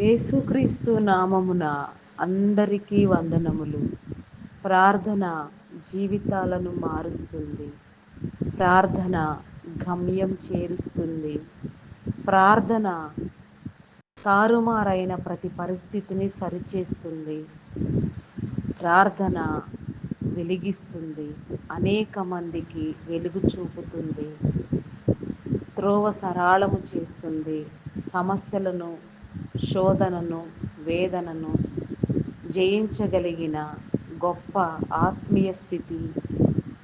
యేసుక్రీస్తు నామమున అందరికీ వందనములు. ప్రార్థన జీవితాలను మారుస్తుంది. ప్రార్థన గమ్యం చేరుస్తుంది. ప్రార్థన తారుమారైన ప్రతి పరిస్థితిని సరిచేస్తుంది. ప్రార్థన వెలిగిస్తుంది. అనేక మందికి వెలుగు చూపుతుంది. త్రోవ సరాళము చేస్తుంది. సమస్యలను శోధనను వేదనను జయించగలిగిన గొప్ప ఆత్మీయ స్థితి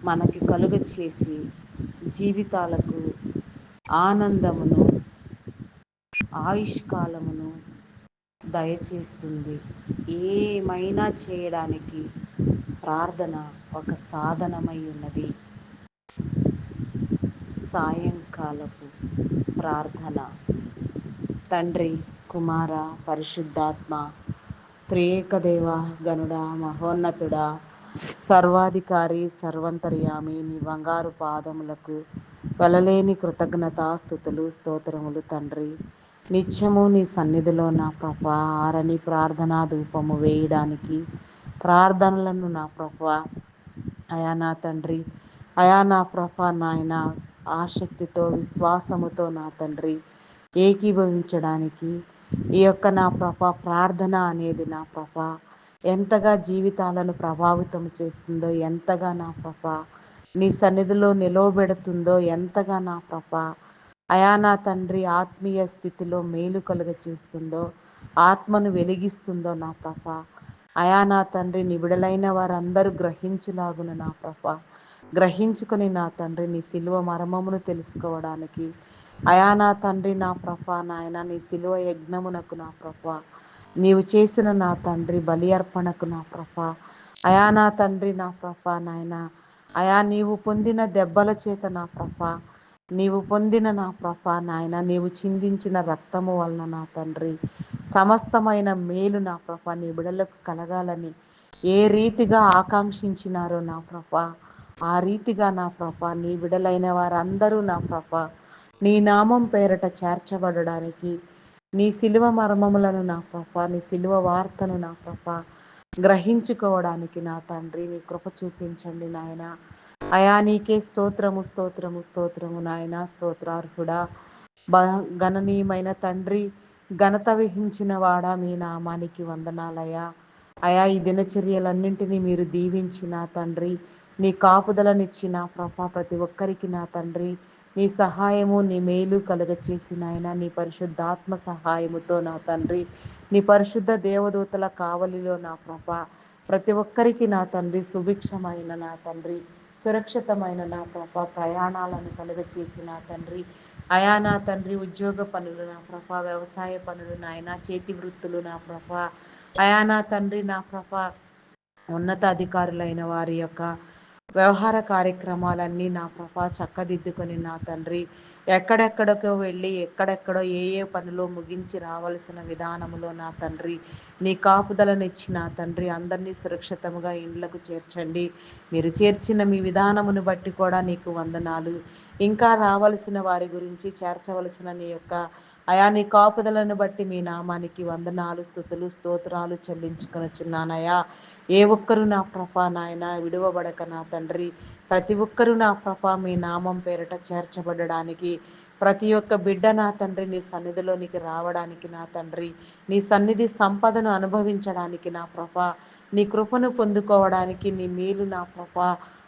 మనకి కలుగ చేసి జీవితాలకు ఆనందమును ఆయుష్కాలమును దయచేస్తుంది. ఏమైనా చేయడానికి ప్రార్థన ఒక సాధనమై ఉన్నది. సాయంకాలపు ప్రార్థన. తండ్రి కుమార పరిశుద్ధాత్మ త్రియేకదేవ గనుడ మహోన్నతుడ సర్వాధికారి సర్వంతర్యామి నీ బంగారు పాదములకు వలలేని కృతజ్ఞత స్థుతులు స్తోత్రములు తండ్రి. నిత్యము నీ సన్నిధిలో నా ప్రభ ఆరని ప్రార్థనా ధూపము వేయడానికి ప్రార్థనలను నా ప్రభ. అయా నా తండ్రి అయా నా ప్రభ నాయన ఆసక్తితో విశ్వాసముతో నా తండ్రి ఏకీభవించడానికి ఈ యొక్క నా ప్రభ ప్రార్థన అనేది నా ప్రభ. ఎంతగా జీవితాలను ప్రభావితం చేస్తుందో ఎంతగా నా ప్రభ నీ సన్నిధిలో నిలవబెడుతుందో ఎంతగా నా ప్రభ అయా నా తండ్రి ఆత్మీయ స్థితిలో మేలు కలుగ చేస్తుందో ఆత్మను వెలిగిస్తుందో నా ప్రభ. అయా నా తండ్రి నిబిడలైన వారందరూ గ్రహించులాగున నా ప్రభ. గ్రహించుకొని నా తండ్రి నీ సిలువ మర్మమును తెలుసుకోవడానికి అయా నా తండ్రి నా ప్రభ నాయన నీ శిలువ యజ్ఞమునకు నా ప్రభ. నీవు చేసిన నా తండ్రి బలి అర్పణకు నా ప్రభ. అయా నా తండ్రి నా ప్రభ నాయన. అయా నీవు పొందిన దెబ్బల చేత నా ప్రభ. నీవు పొందిన నా ప్రభ నాయన. నీవు చిందించిన రక్తము వలన నా తండ్రి. సమస్తమైన మేలు నా ప్రభ. నీ బిడలకు కలగాలని ఏ రీతిగా ఆకాంక్షించినారో నా ప్రభ. ఆ రీతిగా నా ప్రభ నీ బిడలైన వారందరూ నా ప్రభ. నీ నామం పేరట చేర్చబడడానికి నీ శిలువ మర్మములను నా ప్రభ నీ శిలువ వార్తను నా ప్రభ గ్రహించుకోవడానికి నా తండ్రి నీ కృప చూపించండి నాయన. అయా నీకే స్తోత్రము స్తోత్రము స్తోత్రము నాయన. స్తోత్రార్హుడా బ గణనీయమైన తండ్రి ఘనత వహించిన వాడా మీ నామానికి వందనాలయ్యా. అయా ఈ దినచర్యలన్నింటినీ మీరు దీవించిన తండ్రి నీ కాపుదలనిచ్చిన ప్రభా ప్రతి ఒక్కరికి నా తండ్రి. నీ సహాయము నీ మేలు కలుగచేసి ఆయన నీ పరిశుద్ధాత్మ సహాయముతో నా తండ్రి నీ పరిశుద్ధ దేవదూతల కావలిలో నా ప్రభ. ప్రతి ఒక్కరికి నా తండ్రి సుభిక్షమైన నా తండ్రి సురక్షితమైన నా ప్రభ. ప్రయాణాలను కలుగచేసిన తండ్రి. అయా నా తండ్రి ఉద్యోగ పనులు నా ప్రభ. వ్యవసాయ పనులు నాయన చేతి వృత్తులు నా ప్రభ. అయా నా తండ్రి నా ప్రభ. ఉన్నత అధికారులైన వారి యొక్క వ్యవహార కార్యక్రమాలన్నీ నా ప్రభా చక్కదిద్దుకొని నా తండ్రి ఎక్కడెక్కడికో వెళ్ళి ఎక్కడెక్కడో ఏ ఏ పనులు ముగించి రావలసిన విధానములో నా తండ్రి నీ కాపుదలనిచ్చిన తండ్రి అందరినీ సురక్షితముగా ఇండ్లకు చేర్చండి. మీరు చేర్చిన మీ విధానమును బట్టి కూడా నీకు వందనాలు. ఇంకా రావలసిన వారి గురించి చేర్చవలసిన నీ యొక్క అయా నీ కాపుదలను బట్టి మీ నామానికి వందనాలు స్థుతులు స్తోత్రాలు చెల్లించుకొనుచున్నానయా ఏ ఒక్కరు నా ప్రభ నాయన విడువబడక నా తండ్రి. ప్రతి ఒక్కరు నా ప్రభ మీ నామం పేరిట చేర్చబడడానికి ప్రతి ఒక్క బిడ్డ నా తండ్రి నీ సన్నిధిలోనికి రావడానికి నా తండ్రి. నీ సన్నిధి సంపదను అనుభవించడానికి నా ప్రభ. నీ కృపను పొందుకోవడానికి నీ మేలు నా ప్రభ.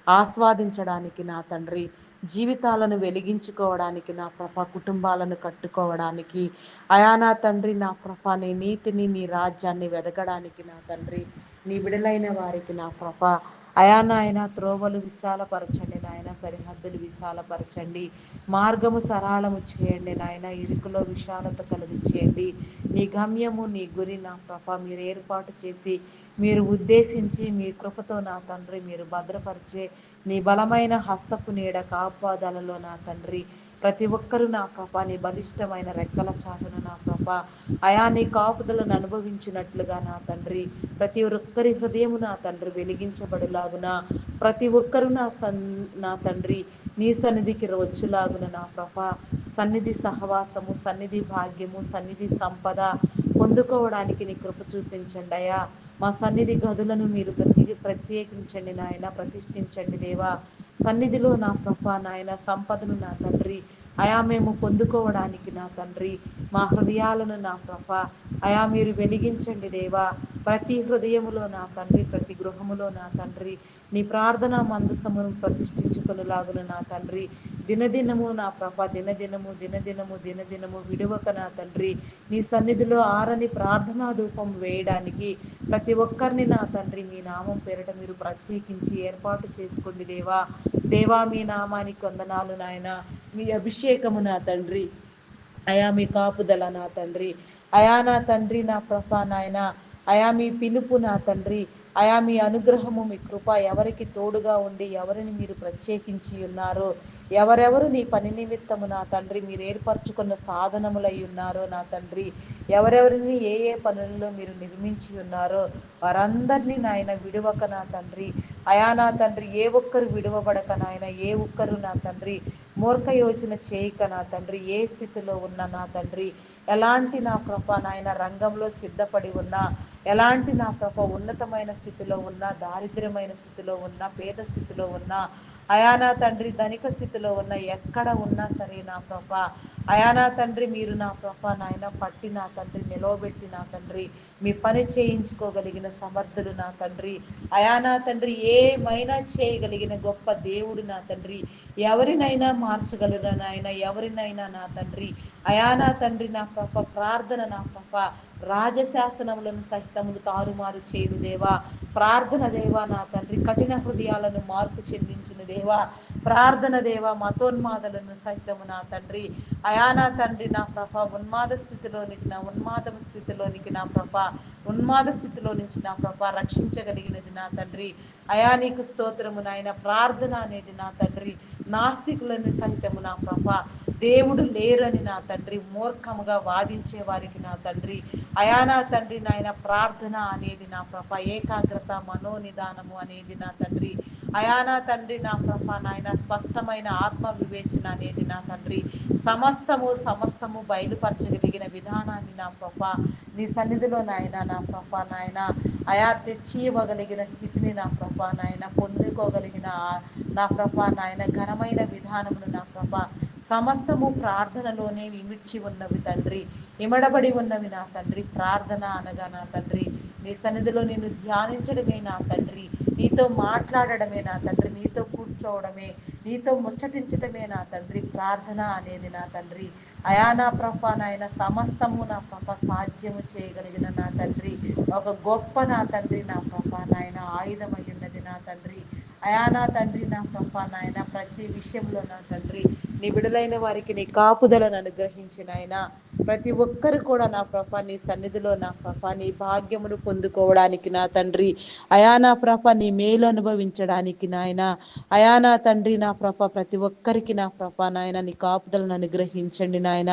ఆస్వాదించడానికి నా తండ్రి. జీవితాలను వెలిగించుకోవడానికి నా ప్రభ కుటుంబాలను కట్టుకోవడానికి. అయానా తండ్రి నా ప్రభ నీ నీతిని నీ రాజ్యాన్ని వెదకడానికి నా తండ్రి నీ విడలైన వారికి నా ప్రభ. అయా నాయన త్రోవలు విశాలపరచండి నాయన సరిహద్దులు విశాలపరచండి. మార్గము సరళము చేయండి నాయన ఇరుకులో విశాలత కలిగించేయండి. నీ గమ్యము నీ గురి నా ప్రభ మీరు ఏర్పాటు చేసి మీరు ఉద్దేశించి మీ కృపతో నా తండ్రి మీరు భద్రపరిచే నీ బలమైన హస్తపు నీడ కాపాదాలలో నా తండ్రి. ప్రతి ఒక్కరూ నా ప్రభ నీ బలిష్టమైన రెక్కల చాటున నా ప్రభ. అయా నీ కాపుదలను అనుభవించినట్లుగా నా తండ్రి. ప్రతి ఒక్కరి హృదయము నా తండ్రి వెలిగించబడులాగున. ప్రతి ఒక్కరు నా సన్ నా తండ్రి నీ సన్నిధికి వచ్చులాగున నా ప్రభ. సన్నిధి సహవాసము సన్నిధి భాగ్యము సన్నిధి సంపద పొందుకోవడానికి నీ కృప చూపించండి అయ్యా. మా సన్నిధి గదులను మీరు ప్రతి ప్రత్యేకించండి నాయన ప్రతిష్ఠించండి దేవా. సన్నిధిలో నా ప్రభ నాయన సంపదను నా తండ్రి. అయా మేము పొందుకోవడానికి నా తండ్రి. మా హృదయాలను నా ప్రభ అయా మీరు వెలిగించండి దేవా. ప్రతి హృదయములో నా తండ్రి ప్రతి గృహములో నా తండ్రి. నీ ప్రార్థన మందసమును ప్రతిష్ఠించుకునేలాగున నా తండ్రి. దినదినము నా ప్రభ దినదినము దినదినము దినదినము విడువక నా తండ్రి. నీ సన్నిధిలో ఆరని ప్రార్థనా ధూపం వేయడానికి ప్రతి ఒక్కరిని నా తండ్రి మీ నామం పేరట మీరు ప్రత్యేకించి ఏర్పాటు చేసుకోండి దేవా. దేవా మీ నామానికి వందనాలు నాయన. మీ అభిషేకము నా తండ్రి. అయా మీ కాపుదల నా తండ్రి. అయా నా తండ్రి నా ప్రభ నాయన. అయా మీ పిలుపు నా తండ్రి. అయా మీ అనుగ్రహము మీ కృప ఎవరికి తోడుగా ఉండి ఎవరిని మీరు ప్రత్యేకించి ఉన్నారో ఎవరెవరు నీ పని నిమిత్తము నా తండ్రి మీరు ఏర్పరచుకున్న సాధనములై ఉన్నారో నా తండ్రి ఎవరెవరిని ఏ ఏ పనుల్లో మీరు నిర్మించి ఉన్నారో వారందరినీ నాయన విడువక నా తండ్రి. అయా నా తండ్రి ఏ ఒక్కరు విడువబడక నాయన ఏ ఒక్కరు నా తండ్రి మూర్ఖ యోచన చేయక నా తండ్రి ఏ స్థితిలో ఉన్న నా తండ్రి ఎలాంటి నా ప్రభ నాయన రంగంలో సిద్ధపడి ఉన్నా ఎలాంటి నా ప్రభ ఉన్నతమైన స్థితిలో ఉన్న దారిద్ర్యమైన స్థితిలో ఉన్న పేద స్థితిలో ఉన్న అయానా తండ్రి ధనిక స్థితిలో ఉన్న ఎక్కడ ఉన్నా సరే నా ప్రభా అయానా తండ్రి మీరు నా ప్రభా నాయన పట్టి నా తండ్రి నిలవబెట్టి నా తండ్రి మీ పని చేయించుకోగలిగిన సమర్థులు నా తండ్రి. అయానా తండ్రి ఏమైనా చేయగలిగిన గొప్ప దేవుడు నా తండ్రి. ఎవరినైనా మార్చగలరు నాయన? ఎవరినైనా నా తండ్రి. అయానా తండ్రి నా పాప ప్రార్థన నా పాప రాజశాసనములను సహితములు తారుమారు చేయు దేవా. ప్రార్థన దేవా నా తండ్రి. కఠిన హృదయాలను మార్పు చెందించిన దేవా ప్రార్థన దేవా మతోన్మాదలను సహితము నా తండ్రి అయానా తండ్రి నా ప్రభ ఉన్మాద స్థితిలోనికి నా ఉన్మాదం స్థితిలోనికి నా ప్రభ ఉన్మాద స్థితిలో నుంచి నా ప్రభ రక్షించగలిగినది నా తండ్రి అయా నీకు స్తోత్రము నాయన ప్రార్థన అనేది నా తండ్రి నాస్తికులని సహితము నా ప్రభ దేవుడు లేరని నా తండ్రి మూర్ఖముగా వాదించే వారికి నా తండ్రి అయా నా తండ్రి నాయన ప్రార్థన అనేది నా ప్రభ ఏకాగ్రత మనోనిదానము అనేది నా తండ్రి అయా నా తండ్రి నా ప్రభ నాయన స్పష్టమైన ఆత్మ వివేచన అనేది నా తండ్రి. సమస్తము సమస్తము బయలుపరచగలిగిన విధానాన్ని నా ప్రభ నీ సన్నిధిలో నాయన నా ప్రభ నాయన. అయా తెచ్చి ఇవ్వగలిగిన స్థితిని నా ప్రభ నాయన. పొందుకోగలిగిన నా ప్రభ నాయన ఘనమైన విధానమును నా ప్రభ సమస్తము ప్రార్థనలోనే విమిడ్చి ఉన్నవి తండ్రి. ఇమడబడి ఉన్నవి నా తండ్రి. ప్రార్థన అనగా నా తండ్రి. నీ సన్నిధిలో నేను ధ్యానించడమే నా తండ్రి. నీతో మాట్లాడడమే నా తండ్రి నీతో కూర్చోవడమే నీతో ముచ్చటించటమే నా తండ్రి ప్రార్థన అనేది నా తండ్రి. అయానా ప్రభ నాయన సమస్తము నా ప్రభ సాధ్యము చేయగలిగిన నా తండ్రి. ఒక గొప్ప నా తండ్రి నా ప్రభ నాయన ఆయుధమై ఉన్నది నా తండ్రి. అయానా తండ్రి నా ప్రభ నాయన ప్రతి విషయంలో నా తండ్రి. నీ బిడలైన వారికి నీ కాపుదలను అనుగ్రహించిన ఆయన. ప్రతి ఒక్కరు కూడా నా ప్రభా నీ సన్నిధిలో నా ప్రభా నీ భాగ్యమును పొందుకోవడానికి నా తండ్రి. అయా నా ప్రభ నీ మేలు అనుభవించడానికి నాయన. అయా నా తండ్రి నా ప్రభ ప్రతి ఒక్కరికి నా ప్రభ నాయన నీ కాపుదలను అనుగ్రహించండి నాయన.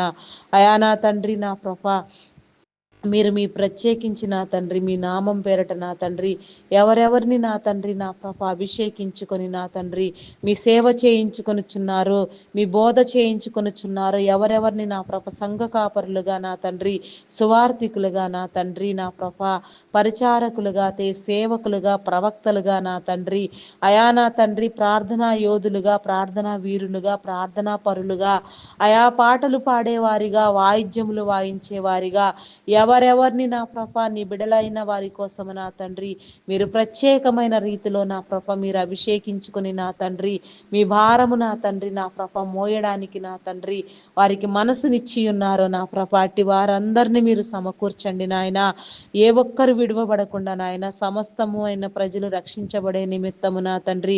అయా నా తండ్రి నా ప్రభ మీరు మీ ప్రత్యేకించి నా తండ్రి మీ నామం పేరట నా తండ్రి ఎవరెవరిని నా తండ్రి నా ప్రభ అభిషేకించుకొని నా తండ్రి మీ సేవ చేయించుకొనిచున్నారు మీ బోధ చేయించుకొనిచున్నారు ఎవరెవరిని నా ప్రభ సంఘ కాపరులుగా నా తండ్రి సువార్థికులుగా నా తండ్రి నా ప్రభ పరిచారకులుగా తే సేవకులుగా ప్రవక్తలుగా నా తండ్రి అయా నా తండ్రి ప్రార్థనా యోధులుగా ప్రార్థనా వీరులుగా ప్రార్థనా పరులుగా అయా పాటలు పాడేవారిగా వాయిద్యములు వాయించేవారిగా ఎవరెవరిని నా ప్రభ నీ బిడలైన వారి కోసం నా తండ్రి మీరు ప్రత్యేకమైన రీతిలో నా ప్రభ మీరు అభిషేకించుకుని నా తండ్రి మీ భారము నా తండ్రి నా ప్రభ మోయడానికి నా తండ్రి వారికి మనసునిచ్చి ఉన్నారో నా ప్రభ అట్టి వారందరినీ మీరు సమకూర్చండి నాయన. ఏ ఒక్కరు విడువబడకుండా నాయన సమస్తము అయిన ప్రజలు రక్షించబడే నిమిత్తము నా తండ్రి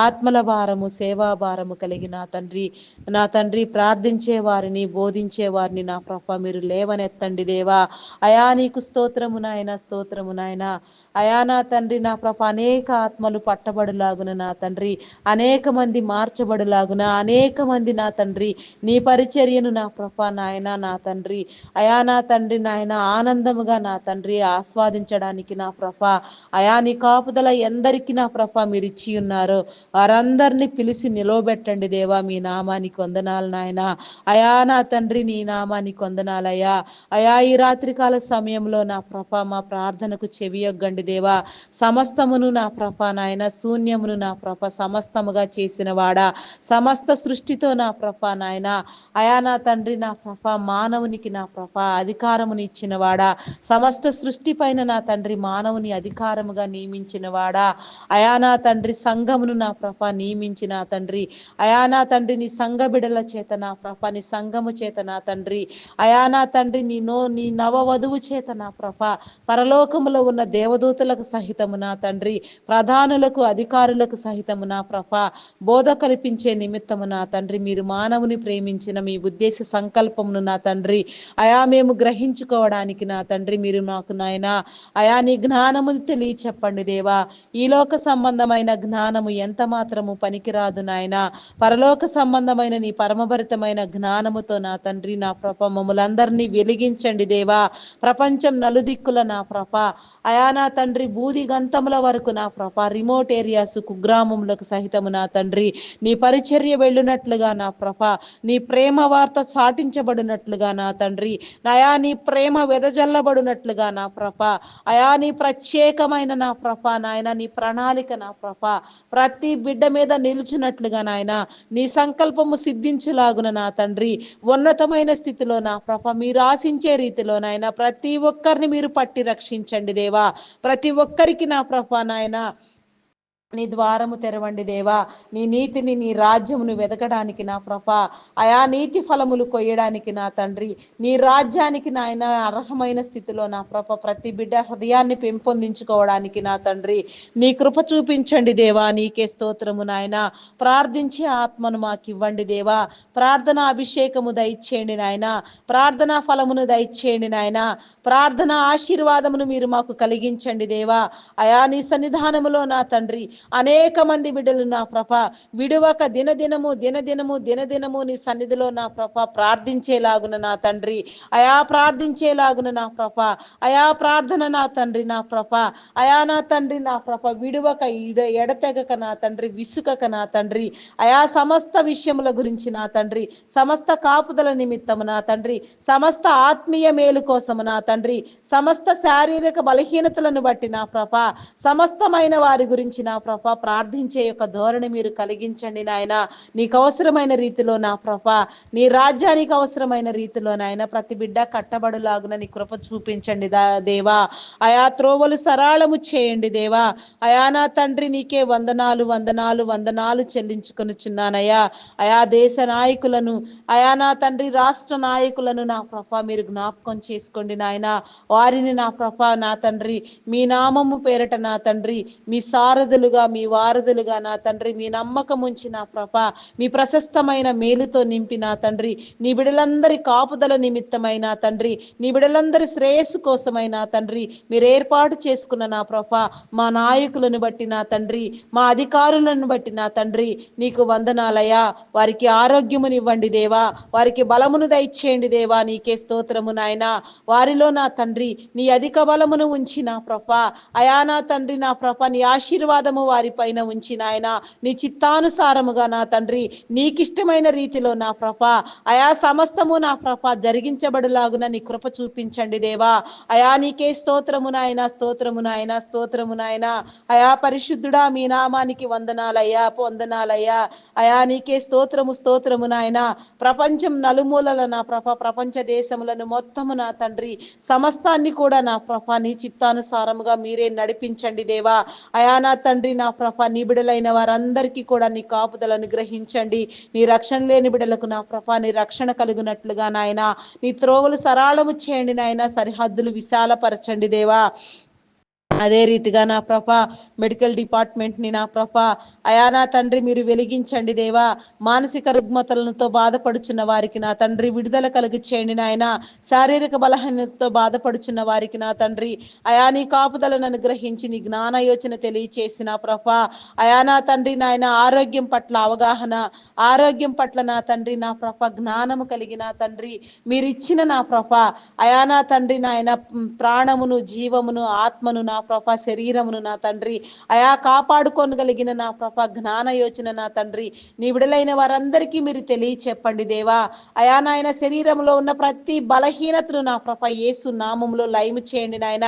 ఆత్మల భారము సేవా భారము కలిగి నా తండ్రి నా తండ్రి ప్రార్థించే వారిని బోధించే వారిని నా ప్రభ మీరు లేవనెత్తండి దేవా. అయా నీకు స్తోత్రము నాయన స్తోత్రము నాయన. అయా నా తండ్రి నా ప్రభ అనేక ఆత్మలు పట్టబడులాగున నా తండ్రి. అనేక మంది మార్చబడులాగున అనేక మంది నా తండ్రి. నీ పరిచర్యను నా ప్రభ నాయన నా తండ్రి. అయా నా తండ్రి నాయన ఆనందముగా నా తండ్రి ఆస్వాదించడానికి నా ప్రభ. అయా నీ కాపుదల ఎందరికి నా ప్రభ మీరు ఇచ్చి ఉన్నారు. వారందరినీ పిలిచి నిలవబెట్టండి దేవా మీ నామానికి వందనాలు నాయన. అయా నా తండ్రి నీ నామానికి వందనాలయ్యా అయా ఈ రాత్రికాల సమయంలో నా ప్రభ మా ప్రార్థనకు చెవియొగ్గండి దేవా. సమస్తమును నా ప్రభ నాయన శూన్యమును నా ప్రభ సమస్తముగా చేసిన వాడా సమస్త సృష్టితో నా ప్రభ నాయన. అయా నా తండ్రి నా ప్రభ మానవునికి నా ప్రభ అధికారముని ఇచ్చిన వాడా సమస్త సృష్టి పైన నా తండ్రి మానవుని అధికారముగా నియమించిన వాడా అయా నా తండ్రి సంఘమును నా ప్రభ నియమించిన తండ్రి. అయా నా తండ్రి నీ సంఘ బిడల చేత నా ప్రభ నీ సంఘము చేత నా తండ్రి. అయా నా తండ్రి నీ నో నీ నవ వధువు చేత నా ప్రభ. పరలోకములో ఉన్న దేవదూతలకు సహితము నా తండ్రి? ప్రధానులకు అధికారులకు సహితము నా ప్రభ? బోధ కల్పించే నిమిత్తము నా తండ్రి? మీరు మానవుని ప్రేమించిన మీ ఉద్దేశ సంకల్పమును నా తండ్రి. అయా మేము గ్రహించుకోవడానికి నా తండ్రి మీరు నాకు నాయన. అయా నీ జ్ఞానము తెలియ చెప్పండి దేవా. ఈ లోక సంబంధమైన జ్ఞానము ఎంత మాత్రము పనికిరాదు నాయన. పరలోక సంబంధమైన నీ పరమభరితమైన జ్ఞానముతో నా తండ్రి నా ప్రభ మమ్మలందరినీ వెలిగించండి దేవా. ప్రపంచం నలుదిక్కుల నా ప్రభ. అయా నా తండ్రి బూది గంతముల వరకు నా ప్రభ రిమోట్ ఏరియాస్ కుగ్రామములకు సహితము నా తండ్రి. నీ పరిచర్య వెళ్ళినట్లుగా నా ప్రభ నీ ప్రేమ వార్త సాటించబడినట్లుగా నా తండ్రి. నయా నీ ప్రేమ వెదజల్లబడినట్లుగా నా ప్రభ. అయా నీ ప్రత్యేకమైన నా ప్రభ నాయన నీ ప్రణాళిక నా ప్రభ. ప్రతి బిడ్డ మీద నిలిచినట్లుగా నాయన నీ సంకల్పము సిద్ధించులాగున నా తండ్రి. ఉన్నతమైన స్థితిలో నా ప్రభ మీరు ఆశించే రీతిలో నాయన ప్రతి ఒక్కరిని మీరు పట్టి రక్షించండి దేవా. ప్రతి ఒక్కరికి నా ప్రభా నాయన. నీ ద్వారము తెరవండి దేవా. నీ నీతిని నీ రాజ్యమును వెతకడానికి నా ప్రభ. అయా నీతి ఫలములు కొయ్యడానికి నా తండ్రి. నీ రాజ్యానికి నాయన అర్హమైన స్థితిలో నా ప్రభ ప్రతి బిడ్డ హృదయాన్ని పెంపొందించుకోవడానికి నా తండ్రి. నీ కృప చూపించండి దేవా. నీకే స్తోత్రము నాయన. ప్రార్థించి ఆత్మను మాకు ఇవ్వండి దేవా. ప్రార్థన అభిషేకము దయచేయండి నాయన. ప్రార్థనా ఫలమును దయచేయండి నాయన. ప్రార్థన ఆశీర్వాదమును మీరు మాకు కలిగించండి దేవా. అయా నీ సన్నిధానములో నా తండ్రి. అనేక మంది బిడ్డలు నా ప్రభ విడువక దినదినము దినదినము దినదినము నీ సన్నిధిలో నా ప్రభ ప్రార్థించేలాగున నా తండ్రి. అయా ప్రార్థించేలాగున నా ప్రభ అయా ప్రార్థన నా తండ్రి నా ప్రభ అయా నా తండ్రి నా ప్రభ విడువక ఎడతెగక నా తండ్రి విసుకక నా తండ్రి. అయా సమస్త విషయముల గురించి నా తండ్రి సమస్త కాపుదల నిమిత్తము నా తండ్రి సమస్త ఆత్మీయ మేలు కోసము నా తండ్రి సమస్త శారీరక బలహీనతలను బట్టి నా ప్రభ సమస్తమైన వారి గురించి నా ప్రభ ప్రార్థించే యొక్క ధోరణి మీరు కలిగించండి నాయన. నీకు అవసరమైన రీతిలో నా ప్రభ నీ రాజ్యానికి అవసరమైన రీతిలో నాయన ప్రతి బిడ్డ కట్టబడులాగున నీ కృప చూపించండి దా దేవా. అయా త్రోవలు సరాళము చేయండి దేవా. అయా నా తండ్రి నీకే వందనాలు వందనాలు వందనాలు చెల్లించుకొనుచున్నానయ్యా. అయా దేశ నాయకులను అయా నా తండ్రి రాష్ట్ర నాయకులను నా ప్రభ మీరు జ్ఞాపకం చేసుకోండి నాయన. వారిని నా ప్రభ నా తండ్రి మీ నామము పేరట నా తండ్రి మీ సారథులుగా మీ వారధులుగా నా తండ్రి మీ నమ్మకం ఉంచి నా ప్రభ మీ ప్రశస్తమైన మేలుతో నింపి నా తండ్రి నీ బిడలందరి కాపుదల నిమిత్తమైన తండ్రి నీ బిడలందరి శ్రేయస్సు కోసమైన తండ్రి మీరు ఏర్పాటు చేసుకున్న నా ప్రభ మా నాయకులను బట్టి నా తండ్రి మా అధికారులను బట్టి నా తండ్రి నీకు వందనాలయ్యా. వారికి ఆరోగ్యమునివ్వండి దేవా. వారికి బలమును దయచేయండి దేవా. నీకే స్తోత్రము నాయన. వారిలో నా తండ్రి నీ అధిక బలమును ఉంచి నా ప్రభ. అయా నా తండ్రి నా ప్రభ నీ ఆశీర్వాదము వారి పైన ఉంచి నాయన నీ చిత్తానుసారముగా నా తండ్రి నీకిష్టమైన రీతిలో నా ప్రభ అయా సమస్తము నా ప్రభ జరిగించబడులాగున నీ కృప చూపించండి దేవా. అయా నీకే స్తోత్రము నాయన స్తోత్రము నాయన స్తోత్రము నాయన. అయా పరిశుద్ధుడా మీ నామానికి వందనాలయ్యా వందనాలయ్యా అయా నీకే స్తోత్రము స్తోత్రము నాయన. ప్రపంచం నలుమూలల నా ప్రభ ప్రపంచ దేశములను మొత్తము నా తండ్రి సమస్తాన్ని కూడా నా ప్రభ నీ చిత్తానుసారముగా మీరే నడిపించండి దేవా. అయా నా తండ్రి నా ప్రభ నీ బిడలైన వారందరికీ కూడా నీ కాపుదలను గ్రహించండి నీ రక్షణ లేని బిడలకు నా ప్రభ నీ రక్షణ కలుగునట్లుగా నాయన. నీ త్రోవలు సరాళము చేయండి నాయన. సరిహద్దులు విశాలపరచండి దేవా. అదే రీతిగా నా ప్రభ మెడికల్ డిపార్ట్మెంట్ని నా ప్రభ అయా నా తండ్రి మీరు వెలిగించండి దేవా. మానసిక రుగ్మతలతో బాధపడుచున్న వారికి నా తండ్రి విడుదల కలుగు చేయండి నాయన. శారీరక బలహీనతతో బాధపడుచున్న వారికి నా తండ్రి అయా నీ కాపుదలను అనుగ్రహించి నీ జ్ఞాన యోచన తెలియచేసిన ప్రభ. అయా నా తండ్రి నాయన ఆరోగ్యం పట్ల అవగాహన ఆరోగ్యం పట్ల నా తండ్రి నా ప్రభ జ్ఞానము కలిగిన తండ్రి మీరిచ్చిన నా ప్రభ. అయా నా తండ్రి నాయన ప్రాణమును జీవమును ఆత్మను నా ప్రభ శరీరమును నా తండ్రి. అయా కాపాడుకోనగలిగిన నా ప్రభ జ్ఞాన యోచన నా తండ్రి. నీ విడలైన వారందరికీ మీరు తెలియ చెప్పండి దేవా. అయా నాయన శరీరంలో ఉన్న ప్రతి బలహీనతను నా ప్రభ యేసు నామంలో లైము చేయండి నాయన.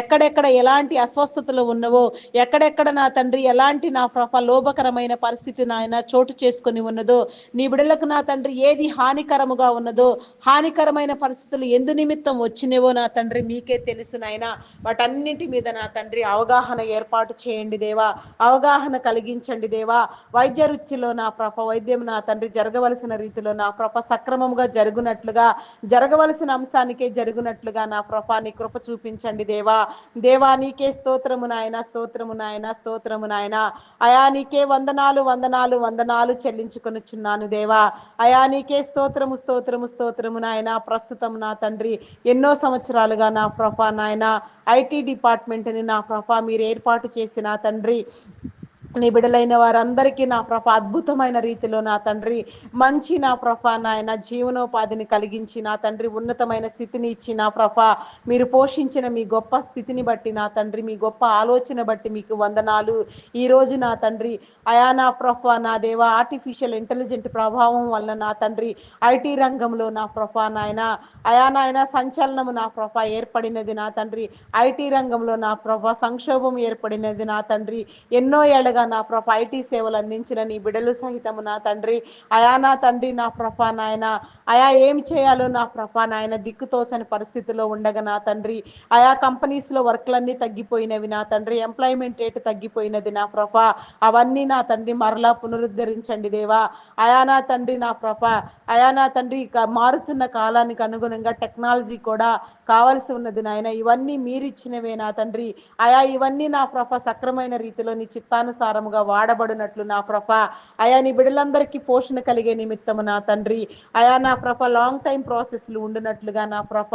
ఎక్కడెక్కడ ఎలాంటి అస్వస్థతలు ఉన్నవో ఎక్కడెక్కడ నా తండ్రి ఎలాంటి నా ప్రభ లోభకరమైన పరిస్థితి నాయన చోటు చేసుకొని ఉన్నదో నీ బిడలకు నా తండ్రి ఏది హానికరముగా ఉన్నదో హానికరమైన పరిస్థితులు ఎందు నిమిత్తం వచ్చినవో నా తండ్రి మీకే తెలుసు నాయన. వాటన్నింటి మీద నా తండ్రి అవగాహన ఏర్పాటు చేయండి దేవా. అవగాహన కలిగించండి దేవా. వైద్య రుచిలో నా ప్రభ వైద్యం నా తండ్రి జరగవలసిన రీతిలో నా ప్రభ సక్రమంగా జరుగునట్లుగా జరగవలసిన అంశానికే జరుగునట్లుగా నా ప్రభ నీ కృప చూపించండి దేవా. దేవా నీకే స్తోత్రము నాయన స్తోత్రము నాయన స్తోత్రము నాయన. అయా నీకే వందనాలు వందనాలు వందనాలు చెల్లించుకొనుచున్నాను దేవా. అయా నీకే స్తోత్రము స్తోత్రము స్తోత్రము నాయన. ప్రస్తుతం నా తండ్రి ఎన్నో సంవత్సరాలుగా నా ప్రభ నాయన ఐటీ డిపార్ట్మెంట్ వెంటనే నా ప్రభా మీరు ఏర్పాటు చేసిన తండ్రి నీ బిడలైన వారందరికీ నా ప్రభ అద్భుతమైన రీతిలో నా తండ్రి మంచి నా ప్రభ నాయన జీవనోపాధిని కలిగించి నా తండ్రి ఉన్నతమైన స్థితిని ఇచ్చి నా ప్రభ మీరు పోషించిన మీ గొప్ప స్థితిని బట్టి నా తండ్రి మీ గొప్ప ఆలోచన బట్టి మీకు వందనాలు. ఈరోజు నా తండ్రి అయా నా ప్రభ నా దేవ ఆర్టిఫిషియల్ ఇంటెలిజెంట్ ప్రభావం వల్ల నా తండ్రి ఐటీ రంగంలో నా ప్రభ నాయన అయా నాయన సంచలనము నా ప్రభ ఏర్పడినది నా తండ్రి ఐటీ రంగంలో నా ప్రభ సంక్షోభం ఏర్పడినది నా తండ్రి. ఎన్నో ఏళ్ళగా నా ప్రభ ఐటీ సేవలు అందించిన నీ బిడలు సహితము నా తండ్రి. అయా నా తండ్రి నా ప్రభ నాయన. అయా ఏం చేయాలో నా ప్రభ నాయన దిక్కుతోచని పరిస్థితిలో ఉండగా నా తండ్రి. ఆయా కంపెనీస్లో వర్క్లన్నీ తగ్గిపోయినవి నా తండ్రి. ఎంప్లాయ్మెంట్ రేటు తగ్గిపోయినది నా ప్రభ. అవన్నీ నా తండ్రి మరలా పునరుద్ధరించండి దేవా. అయా నా తండ్రి నా ప్రభ. అయా నా తండ్రి మారుతున్న కాలానికి అనుగుణంగా టెక్నాలజీ కూడా కావలసి ఉన్నది నాయన. ఇవన్నీ మీరిచ్చినవే నా తండ్రి. అయా ఇవన్నీ నా ప్రభ సక్రమైన రీతిలో నీ చిత్తానుసారముగా వాడబడినట్లు నా ప్రభ అయా నీ బిడ్డలందరికీ పోషణ కలిగే నిమిత్తము నా తండ్రి. అయా నా ప్రభ లాంగ్ టైం ప్రాసెస్లు ఉండినట్లుగా నా ప్రభ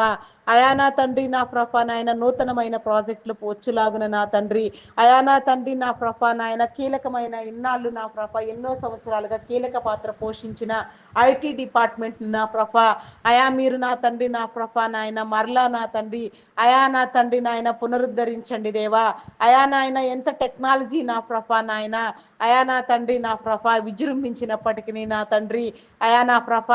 అయా నా తండ్రి నా ప్రభ నాయన నూతనమైన ప్రాజెక్టులు వచ్చులాగున నా తండ్రి. అయా నా తండ్రి నా ప్రభ నాయన కీలకమైన ఇన్నాళ్ళు నా ప్రభ ఎన్నో సంవత్సరాలుగా కీలక పాత్ర పోషించిన ఐటీ డిపార్ట్మెంట్ నా ప్రభ అయా మీరు నా తండ్రి నా ప్రభ నాయన మరలా నా తండ్రి అయా నా తండ్రి నాయన పునరుద్ధరించండి దేవా. అయా నాయన ఎంత టెక్నాలజీ నా ప్రభ నాయన అయా నా తండ్రి నా ప్రభ విజృంభించినప్పటికీ నా తండ్రి అయా నా ప్రభ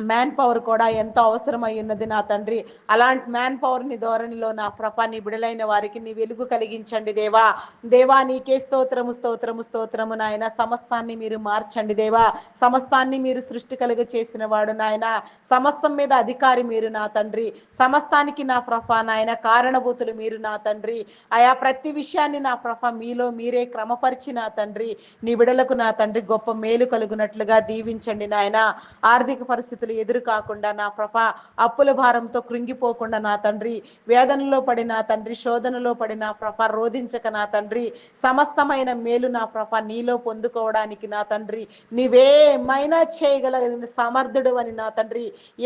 మ్యాన్ పవర్ కూడా ఎంతో అవసరమై ఉన్నది నా తండ్రి. అలాంటి మ్యాన్ పవర్ని ధోరణిలో నా ప్రభ నీ బిడలైన వారికి నీ వెలుగు కలిగించండి దేవా. దేవా నీకే స్తోత్రము స్తోత్రము స్తోత్రము నాయన. సమస్తాన్ని మీరు మార్చండి దేవా. సమస్తాన్ని మీరు సృష్టి కలుగ చేసిన వాడు నాయన. సమస్తం మీద అధికారి మీరు నా తండ్రి. సమస్తానికి నా ప్రభ నాయన. కారణభూతులు మీరు నా తండ్రి. ఆయా ప్రతి విషయాన్ని నా ప్రభ మీలో మీరే క్రమపరిచి నా తండ్రి. నీ బిడలకు నా తండ్రి గొప్ప మేలు కలుగునట్లుగా దీవించండి నాయన. ఆర్థిక పరిస్థితి పరిస్థితులు ఎదురు కాకుండా నా ప్రభ అప్పుల భారంతో కృంగిపోకుండా నా తండ్రి వేదనలో పడి నా తండ్రి శోధనలో పడి నా ప్రభ రోధించక నా తండ్రి సమస్తమైన మేలు నా ప్రభ నీలో పొందుకోవడానికి నా తండ్రి నీవేమైనా చేయగల సమర్థుడు అని నా తండ్రి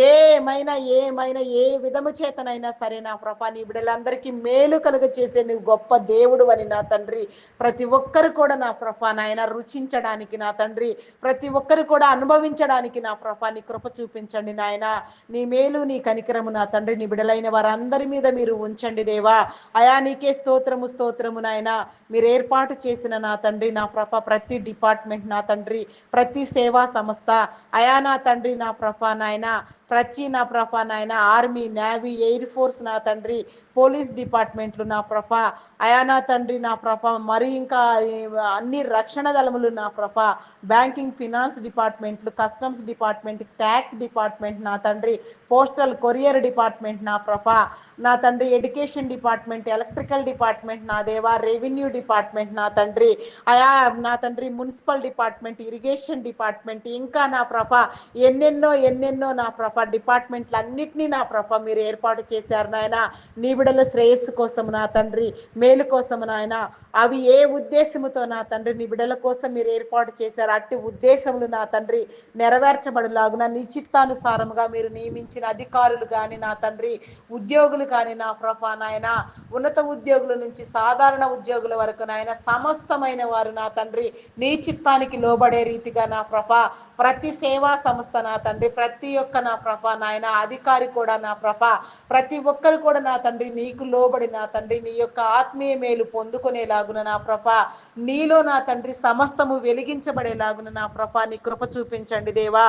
ఏమైనా ఏమైనా ఏ విధము చేతనైనా సరే నా ప్రభ నీ బిడ్డలందరికీ మేలు కలుగ చేసే నువ్వు గొప్ప దేవుడు అని నా తండ్రి ప్రతి ఒక్కరు కూడా నా ప్రభ నాయన రుచించడానికి నా తండ్రి ప్రతి ఒక్కరు కూడా అనుభవించడానికి నా ప్రభా నీ కృప చూపించండి నాయన. నీ మేలు నీ కనికరము నా తండ్రి నీ బిడలైన వారందరి మీద మీరు ఉంచండి దేవా. అయా నీకే స్తోత్రము స్తోత్రము నాయన. మీరు ఏర్పాటు చేసిన నా తండ్రి నా ప్రభ ప్రతి డిపార్ట్మెంట్ నా తండ్రి ప్రతి సేవా సంస్థ. అయా నా తండ్రి నా ప్రభ నాయన. ప్రతి నా ప్రభ నాయన ఆర్మీ నేవీ ఎయిర్ ఫోర్స్ నా తండ్రి పోలీస్ డిపార్ట్మెంట్లు నా ప్రభా అయా నా తండ్రి నా ప్రభా మరి ఇంకా అన్ని రక్షణ దళములు నా ప్రభా బ్యాంకింగ్ ఫినాన్స్ డిపార్ట్మెంట్లు కస్టమ్స్ డిపార్ట్మెంట్ ట్యాక్స్ డిపార్ట్మెంట్ నా తండ్రి పోస్టల్ కొరియర్ డిపార్ట్మెంట్ నా ప్రభా నా తండ్రి ఎడ్యుకేషన్ డిపార్ట్మెంట్ ఎలక్ట్రికల్ డిపార్ట్మెంట్ నా దేవా రెవెన్యూ డిపార్ట్మెంట్ నా తండ్రి అయా నా తండ్రి మున్సిపల్ డిపార్ట్మెంట్ ఇరిగేషన్ డిపార్ట్మెంట్ ఇంకా నా ప్రభ ఎన్నెన్నో ఎన్నెన్నో నా ప్రభ డిపార్ట్మెంట్లు అన్నిటినీ నా ప్రభ మీరు ఏర్పాటు చేశారు నాయన. నీ బిడల శ్రేయస్సు కోసం నా తండ్రి మేలు కోసం నాయన. అవి ఏ ఉద్దేశముతో నా తండ్రి నీ బిడల కోసం మీరు ఏర్పాటు చేశారు అట్టి ఉద్దేశములు నా తండ్రి నెరవేర్చబడులాగున నిశ్చిత్తానుసారముగా మీరు నియమించిన అధికారులు కానీ నా తండ్రి ఉద్యోగులు కానీ నా ప్రభా నాయన ఉన్నత ఉద్యోగుల నుంచి సాధారణ ఉద్యోగుల వరకు నాయన సమస్తమైన వారు నా తండ్రి నీ చిత్తానికి లోబడే రీతిగా నా ప్రభ ప్రతి సేవా సంస్థ నా తండ్రి ప్రతి ఒక్క నా ప్రభ నాయన అధికారి కూడా నా ప్రభ ప్రతి ఒక్కరు కూడా నా తండ్రి నీకు లోబడి నా తండ్రి నీ యొక్క ఆత్మీయ మేలు పొందుకునేలాగున నా ప్రభ నీలో నా తండ్రి సమస్తము వెలిగించబడేలాగున నా ప్రభ నీ కృప చూపించండి దేవా.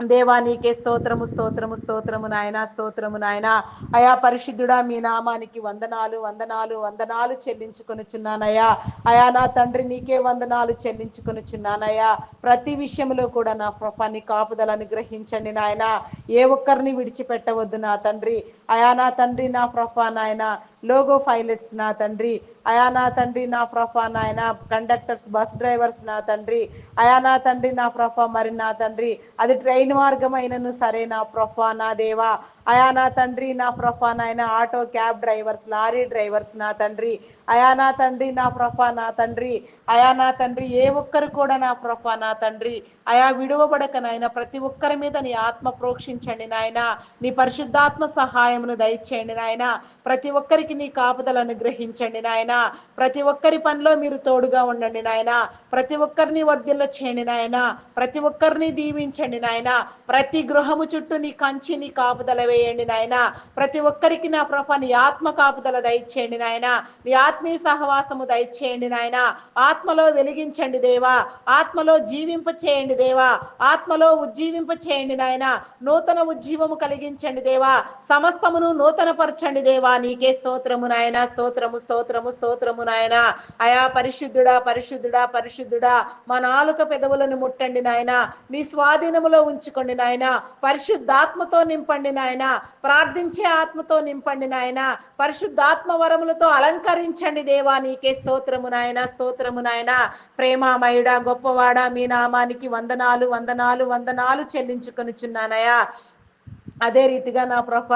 దేవా నీకే స్తోత్రము స్తోత్రము స్తోత్రము నాయన స్తోత్రము నాయన. అయా పరిశుద్ధుడా మీ నామానికి వందనాలు వందనాలు వందనాలు చెల్లించుకొనుచున్నానయ్యా. అయా నా తండ్రి నీకే వందనాలు చెల్లించుకొనుచున్నానయ్యా. ప్రతి విషయంలో కూడా నా పని నీ అనుగ్రహించండి గ్రహించండి నాయన. ఏ ఒక్కరిని విడిచిపెట్టవద్దు నా తండ్రి. అయా నా తండ్రి నా ప్రభా నాయన. లోగో పైలట్స్ నా తండ్రి అయా నా తండ్రి నా ప్రభా నాయన కండక్టర్స్ బస్ డ్రైవర్స్ నా తండ్రి అయా నా తండ్రి నా ప్రభా మరి నా తండ్రి అది ట్రైన్ మార్గమైనను సరే నా ప్రభా నా దేవా. అయా నా తండ్రి నా ప్రభా నాయన auto cab drivers lorry drivers నా తండ్రి. అయా నా తండ్రి నా ప్రభా నా తండ్రి. అయా నా తండ్రి ఏ ఒక్కరు కూడా నా ప్రభా నా తండ్రి. అయా విడువబడక నాయన ప్రతి ఒక్కరి మీద నీ ఆత్మ ప్రోక్షించండి నాయన. నీ పరిశుద్ధాత్మ సహాయమును దయచేయండి నాయన. ప్రతి ఒక్కరికి నీ కాపుదలను గ్రహించండి నాయన. ప్రతి ఒక్కరి పనిలో మీరు తోడుగా ఉండండి నాయన. ప్రతి ఒక్కరిని వర్ధిల్ల చేయండి నాయన. ప్రతి ఒక్కరిని దీవించండి నాయన. ప్రతి గృహము చుట్టూ నీ కంచి నీ కాపుదల వేయండి నాయన. ప్రతి ఒక్కరికి నా ప్రభ నీ ఆత్మ కాపుదల దయచేయండి నాయన. నీ ఆత్మీయ సహవాసము దయచేయండి నాయన. ఆత్మలో వెలిగించండి దేవా. ఆత్మలో జీవింప చేయండి దేవా. ఆత్మలో ఉజ్జీవింప చేయండి నాయన. నూతన ఉజ్జీవము కలిగించండి దేవా. సమస్తమును నూతన పరచండి దేవా. నీకే స్తోత్రము నాయన. స్తోత్రము స్తోత్రము స్తోత్రము నాయన. అయా పరిశుద్ధుడా పరిశుద్ధుడా పరిశుద్ధుడా మా నాలుక పెదవులను ముట్టండి నాయన. నీ స్వాధీనములో ఉంచుకోండి నాయన. పరిశుద్ధాత్మతో నింపండి నాయన. ప్రార్థించే ఆత్మతో నింపండి నాయన. పరిశుద్ధాత్మ వరములతో అలంకరించండి దేవా నీకే స్తోత్రము నాయన స్తోత్రము నాయన. ప్రేమామయుడ గొప్పవాడ మీ నామానికి వందనాలు వందనాలు వందనాలు చెల్లించుకొనిచున్నానయా అదే రీతిగా నా ప్రభ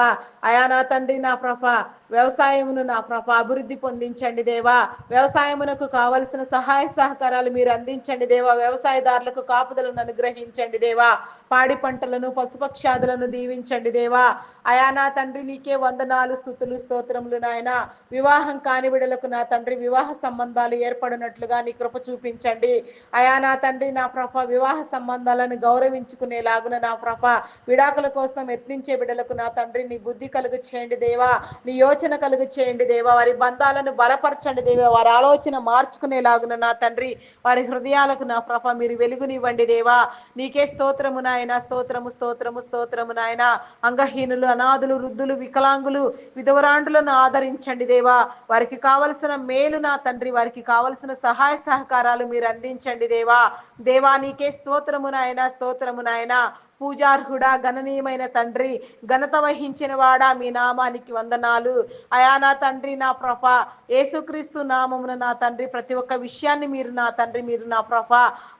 అయా నా తండ్రి నా ప్రభ వ్యవసాయమును నా ప్రభ అభివృద్ధి పొందించండి దేవా. వ్యవసాయమునకు కావలసిన సహాయ సహకారాలు మీరు అందించండి దేవా. వ్యవసాయదారులకు కాపుదలను అనుగ్రహించండి దేవా. పాడి పంటలను పశుపక్షాదులను దీవించండి దేవా. అయా నా తండ్రి నీకే వందనాలు స్థుతులు స్తోత్రములు నాయన. వివాహం కాని బిడలకు నా తండ్రి వివాహ సంబంధాలు ఏర్పడినట్లుగా నీ కృప చూపించండి. అయా నా తండ్రి నా ప్రభ వివాహ సంబంధాలను గౌరవించుకునేలాగున నా ప్రభ విడాకుల కోసం యత్నించే బిడలకు నా తండ్రి నీ బుద్ధి కలుగు చేయండి దేవా. నీ యోచన కలుగు చేయండి దేవా వారి బంధాలను బలపరచండి దేవా వారి ఆలోచన మార్చుకునేలాగున నా తండ్రి వారి హృదయాలకు నా ప్రభ మీరు వెలుగునివ్వండి దేవా. నీకే స్తోత్రము నాయన స్తోత్రము స్తోత్రము స్తోత్రము నాయన. అంగహీనులు అనాథులు వృద్ధులు వికలాంగులు విధవరాండులను ఆదరించండి దేవా. వారికి కావలసిన మేలు నా తండ్రి వారికి కావలసిన సహాయ సహకారాలు మీరు అందించండి దేవా. దేవా నీకే స్తోత్రము నాయన స్తోత్రము నాయన. పూజార్హుడా గణనీయమైన తండ్రి ఘనత వహించిన వాడా మీ నామానికి వందనాలు. అయా నా తండ్రి నా ప్రభ యేసుక్రీస్తు నామమున నా తండ్రి ప్రతి ఒక్క విషయాన్ని మీరు నా తండ్రి మీరు నా ప్రభ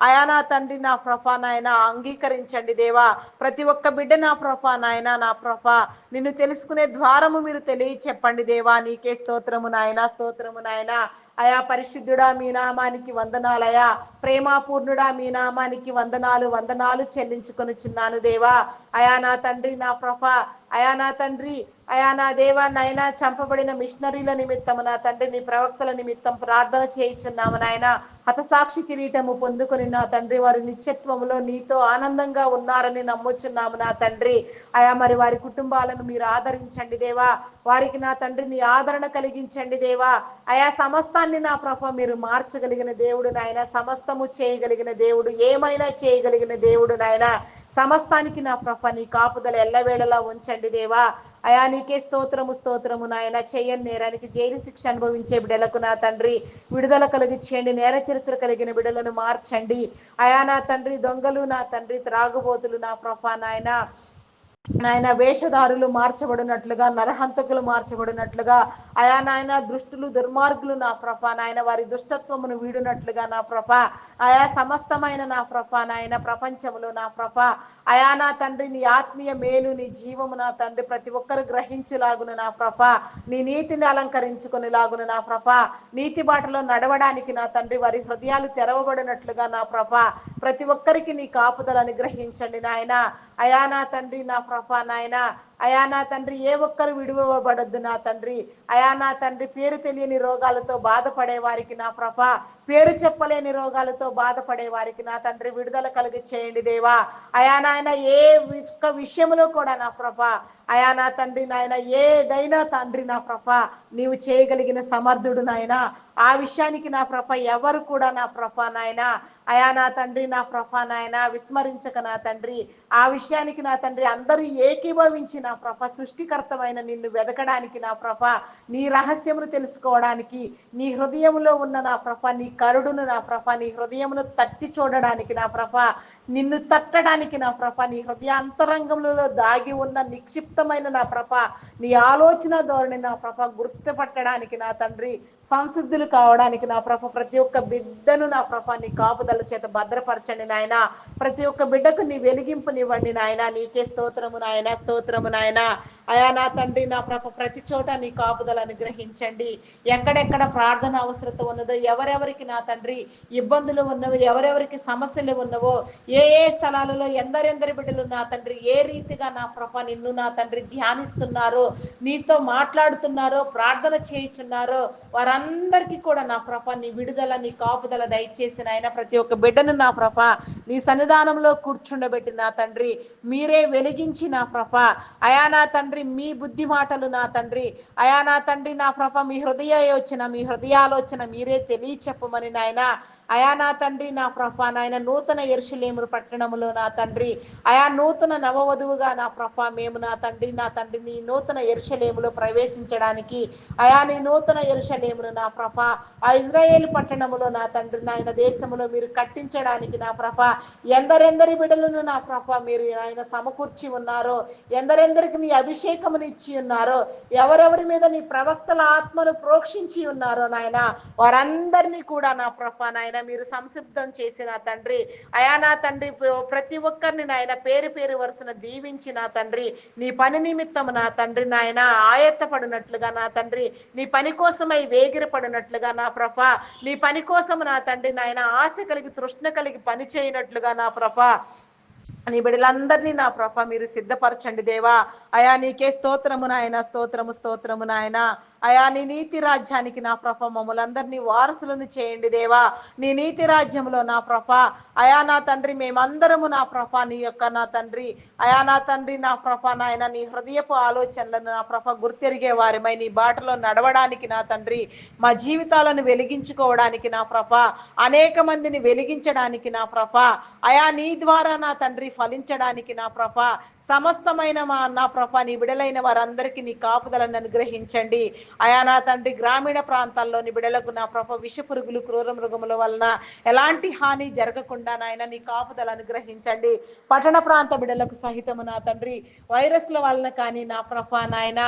అయా నా తండ్రి నా ప్రభ నాయన అంగీకరించండి దేవా. ప్రతి ఒక్క బిడ్డ నా ప్రభ నాయన నా ప్రభ నిన్ను తెలుసుకునే ద్వారము మీరు తెలియ చెప్పండి దేవా. నీకే స్తోత్రము నాయన స్తోత్రము నాయన. అయా పరిశుద్ధుడా మీ నామానికి వందనాలయా. ప్రేమాపూర్ణుడా మీ నామానికి వందనాలు వందనాలు చెల్లించుకొనుచున్నాను దేవా. అయా నా తండ్రి నా ప్రభ. అయా నా తండ్రి అయా నా దేవా నాయన చంపబడిన మిషనరీల నిమిత్తము నా తండ్రి నీ ప్రవక్తల నిమిత్తం ప్రార్థన చేయించున్నాము నాయన. హతసాక్షి కిరీటము పొందుకుని నా తండ్రి వారి నిత్యత్వములో నీతో ఆనందంగా ఉన్నారని నమ్ముచున్నాము నా తండ్రి. అయా మరి వారి కుటుంబాలను మీరు ఆదరించండి దేవా. వారికి నా తండ్రి నీ ఆదరణ కలిగించండి దేవా. అయా సమస్తాన్ని నా ప్రభ మీరు మార్చగలిగిన దేవుడు నాయన. సమస్తము చేయగలిగిన దేవుడు ఏమైనా చేయగలిగిన దేవుడు నాయన. సమస్తానికి నా ప్రభ నీ కాపుదల ఎల్లవేళలా ఉంచండి దేవా. అయా నీకే స్తోత్రము స్తోత్రము నాయన. చెయ్యని నేరానికి జైలు శిక్ష అనుభవించే బిడలకు నా తండ్రి విడుదల కలిగించండి నేర చరిత్ర కలిగిన బిడలను మార్చండి. అయా నా తండ్రి దొంగలు నా తండ్రి త్రాగుబోతులు నా ప్రభ నాయన. నాయన వేషధారులు మార్చబడినట్లుగా నరహంతకులు మార్చబడినట్లుగా అయా నాయన దృష్టులు దుర్మార్గులు నా ప్రభ నాయన వారి దుష్టత్వమును వీడినట్లుగా నా ప్రభ ఆయా సమస్తమైన నా ప్రభ నాయన ప్రపంచములో నా ప్రభ అయా నా తండ్రి నీ ఆత్మీయ మేలు నీ జీవము నా తండ్రి ప్రతి ఒక్కరు గ్రహించులాగును నా ప్రభ నీ నీతిని అలంకరించుకుని లాగును నా ప్రభ నీతి బాటలో నడవడానికి నా తండ్రి వారి హృదయాలు తెరవబడినట్లుగా నా ప్రభ ప్రతి ఒక్కరికి నీ కాపుదలను గ్రహించండి నాయన. అయా నా తండ్రి నా ప్రభా నాయన అయా నా తండ్రి ఏ ఒక్కరు విడువబడద్దు నా తండ్రి. అయా నా తండ్రి పేరు తెలియని రోగాలతో బాధపడే వారికి నా ప్రభా పేరు చెప్పలేని రోగాలతో బాధపడే వారికి నా తండ్రి విడుదల కలిగి చేయండి దేవా. అయా నాయన ఏ ఒక్క విషయంలో కూడా నా ప్రభ అయా నా తండ్రి నాయన ఏదైనా తండ్రి నా ప్రభ నీవు చేయగలిగిన సమర్థుడు నాయన. ఆ విషయానికి నా ప్రభ ఎవరు కూడా నా ప్రభ నాయన. అయా నా తండ్రి నా ప్రభ నాయన విస్మరించక నా తండ్రి. ఆ విషయానికి నా తండ్రి అందరూ ఏకీభవించి నా ప్రభ సృష్టికర్తమైన నిన్ను వెదకడానికి నా ప్రభ నీ రహస్యమును తెలుసుకోవడానికి నీ హృదయంలో ఉన్న నా ప్రభ నీ కరుడును నా ప్రభ నీ హృదయమును తట్టి చూడడానికి నా ప్రభ నిన్ను తట్టడానికి నా ప్రభ నీ హృదయ అంతరంగంలో దాగి ఉన్న నిక్షిప్తమైన నా ప్రభ నీ ఆలోచన ధోరణి నా ప్రభ గుర్తుపట్టడానికి నా తండ్రి సంసిద్ధులు కావడానికి నా ప్రభ ప్రతి ఒక్క బిడ్డను నా ప్రభ నీ కాపుదల చేత భద్రపరచండి నాయన. ప్రతి ఒక్క బిడ్డకు నీ వెలిగింపునివ్వండి నాయన. నీకే స్తోత్రము నాయన స్తోత్రము నాయన. అయా నా తండ్రి నా ప్రభ ప్రతి చోట నీ కాపుదల అనుగ్రహించండి ఎక్కడెక్కడ ప్రార్థన అవసరత ఉన్నదో ఎవరెవరికి నా తండ్రి ఇబ్బందులు ఉన్నవో ఎవరెవరికి సమస్యలు ఉన్నవో ఏ ఏ స్థలాలలో ఎందరెందరి బిడ్డలు నా తండ్రి ఏ రీతిగా నా ప్రభ నిన్ను నా తండ్రి ధ్యానిస్తున్నారో నీతో మాట్లాడుతున్నారో ప్రార్థన చేయుచున్నారో వారందరికీ కూడా నా ప్రభ నీ విడుదల నీ కాపుదల దయచేసిన ఆయన ప్రతి ఒక్క బిడ్డను నా ప్రభ నీ సన్నిధానంలో కూర్చుండబెట్టి నా తండ్రి మీరే వెలిగించి నా ప్రభ. అయా నా తండ్రి మీ బుద్ధి మాటలు నా తండ్రి. అయా నా తండ్రి నా ప్రభ మీ హృదయ యోచన మీ హృదయాలోచన మీరే తెలియచెప్పు చెప్పమని నాయన. అయా నా తండ్రి నా ప్రభా నాయన నూతన ఎరుషులేములు పట్టణములో నా తండ్రి. అయా నూతన నవవధువుగా నా ప్రభా మేము నా తండ్రి నా తండ్రి నీ నూతన ఎరుషలేములో ప్రవేశించడానికి. అయా నీ నూతన ఎరుషలేములు నా ప్రభా ఆ ఇజ్రాయేల్ పట్టణములో నా తండ్రి నాయన దేశములో మీరు కట్టించడానికి నా ప్రభా. ఎందరెందరి బిడలను నా ప్రభా మీరు ఆయన సమకూర్చి ఉన్నారో ఎందరెందరికి నీ అభిషేకమును ఇచ్చి ఉన్నారో ఎవరెవరి మీద నీ ప్రవక్తల ఆత్మను ప్రోక్షించి ఉన్నారో నాయన. వారందరినీ కూడా నా ప్రభా నాయన మీరు సంసిద్ధం చేసిన తండ్రి. అయా నా తండ్రి ప్రతి ఒక్కరిని నాయన పేరు పేరు వరుసన దీవించి నా తండ్రి. నీ పని నిమిత్తం నా తండ్రి నాయన ఆయత్తపడినట్లుగా నా తండ్రి. నీ పని కోసమై వేగిరపడినట్లుగా నా ప్రభ. నీ పని కోసం నా తండ్రి నాయన ఆశ కలిగి తృష్ణ కలిగి పని చేయనట్లుగా నా ప్రభ. నీ బిడ్డలందరినీ నా ప్రభ మీరు సిద్ధపరచండి దేవా. అయా నీకే స్తోత్రము నాయన స్తోత్రము స్తోత్రము నాయన. అయా నీ నీతి రాజ్యానికి నా ప్రభ మమ్మలందరినీ వారసులను చేయండి దేవా. నీ నీతి రాజ్యంలో నా ప్రభ. అయా నా తండ్రి మేమందరము నా ప్రభ నీ యొక్క నా తండ్రి. అయా నా తండ్రి నా ప్రభ నాయన నీ హృదయపు ఆలోచనలను నా ప్రభ గుర్తెరిగే వారిమై నీ బాటలో నడవడానికి నా తండ్రి. మా జీవితాలను వెలిగించుకోవడానికి నా ప్రభ. అనేక మందిని వెలిగించడానికి నా ప్రభ. అయా నీ ద్వారా నా తండ్రి ఫలించడానికి నా ప్రభ సమస్తమైన మా నా ప్రభా నీ బిడలైన వారందరికీ నీ కాపుదలను అనుగ్రహించండి. అయా నా తండ్రి గ్రామీణ ప్రాంతాల్లోని బిడలకు నా ప్రభ విష పురుగులు క్రూర మృగముల వలన ఎలాంటి హాని జరగకుండా నాయన నీ కాపుదలు అనుగ్రహించండి. పట్టణ ప్రాంత బిడలకు సహితము నా తండ్రి. వైరస్ల వలన కానీ నా ప్రభ నాయన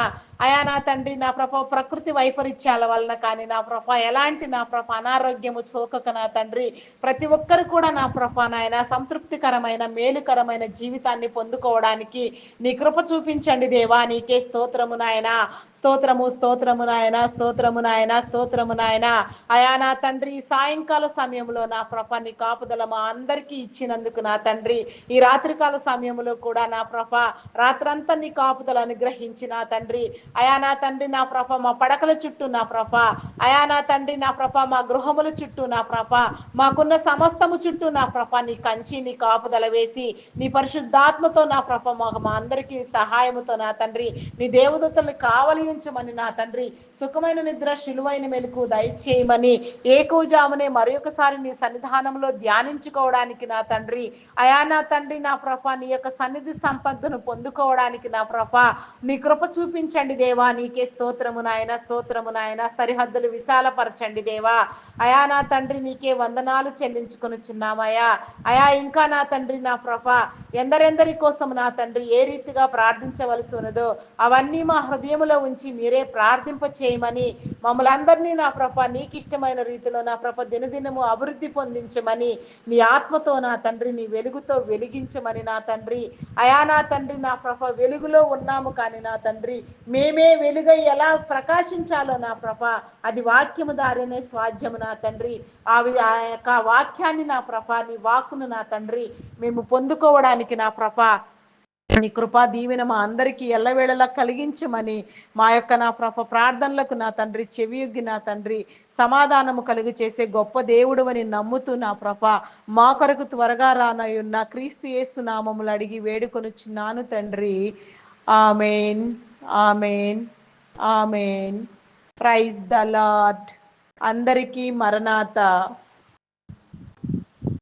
అయా నా తండ్రి నా ప్రభ ప్రకృతి వైపరీత్యాల వలన కానీ నా ప్రభ ఎలాంటి నా ప్రభ అనారోగ్యము చోకక నా తండ్రి. ప్రతి ఒక్కరు కూడా నా ప్రభ నాయన సంతృప్తికరమైన మేలుకరమైన జీవితాన్ని పొందుకోవడానికి చేయడానికి నీ కృప చూపించండి దేవా నీకే స్తోత్రము నాయన. స్తోత్రము స్తోత్రము నాయన స్తోత్రము నాయన స్తోత్రము నాయన. అయా నా తండ్రి సాయంకాల సమయంలో నా ప్రభ నీ కాపుదల మా అందరికీ ఇచ్చినందుకు నా తండ్రి. ఈ రాత్రికాల సమయంలో కూడా నా ప్రభ రాత్రంతా నీ కాపుదల అనుగ్రహించి నా తండ్రి. అయా నా తండ్రి నా ప్రభ మా పడకల చుట్టూ నా ప్రభ. అయా నా తండ్రి నా ప్రభ మా గృహముల చుట్టూ నా ప్రభ. మాకున్న సమస్తము చుట్టూ నా ప్రభ నీ కంచి నీ కాపుదల వేసి నీ పరిశుద్ధాత్మతో నా ప్రభ మాకు మా అందరికీ సహాయముతో నా తండ్రి నీ దేవదత్తలు కావలి ఉంచమని నా తండ్రి సుఖమైన నిద్ర శిలువైన మెలకు దయచేయమని ఏకోజామునే మరొకసారి నీ సన్నిధానంలో ధ్యానించుకోవడానికి నా తండ్రి. అయా నా తండ్రి నా ప్రభ నీ యొక్క సన్నిధి సంపదను పొందుకోవడానికి నా ప్రభ. నీ కృప చూపించండి దేవా నీకే స్తోత్రము నాయన స్తోత్రము నాయన సరిహద్దులు విశాలపరచండి దేవా. అయా నా తండ్రి నీకే వందనాలు చెల్లించుకొనుచున్నామయ్యా అయా. ఇంకా నా తండ్రి నా ప్రభ ఎందరెందరి కోసం నా తండ్రి తండ్రి ఏ రీతిగా ప్రార్థించవలసి ఉన్నదో అవన్నీ మా హృదయములో ఉంచి మీరే ప్రార్థింప చేయమని మమ్మల్ని అందరినీ నా ప్రభ నీకు ఇష్టమైన రీతిలో నా ప్రభ దినదినము అభివృద్ధి పొందించమని నీ ఆత్మతో నా తండ్రి నీ వెలుగుతో వెలిగించమని నా తండ్రి. అయా నా తండ్రి నా ప్రభ వెలుగులో ఉన్నాము కానీ నా తండ్రి మేమే వెలుగై ఎలా ప్రకాశించాలో నా ప్రభ అది వాక్యము దారినే స్వాధ్యము నా తండ్రి. ఆ యొక్క వాక్యాన్ని నా ప్రభ నీ వాక్కును నా తండ్రి మేము పొందుకోవడానికి నా ప్రభ నీ కృపా దీవెన మా అందరికీ ఎల్లవేళలా కలిగించమని మా యొక్క నా ప్రభ ప్రార్థనలకు నా తండ్రి చెవియొగ్గి నా తండ్రి సమాధానము కలుగు చేసే గొప్ప దేవుడు అని నమ్ముతూ నా ప్రభ మా కొరకు త్వరగా రానయున్న క్రీస్తు యేసు నామములు అడిగి వేడుకొనుచున్నాను తండ్రి. Amen. Amen. Amen. Praise the lord. అందరికీ మరణాత.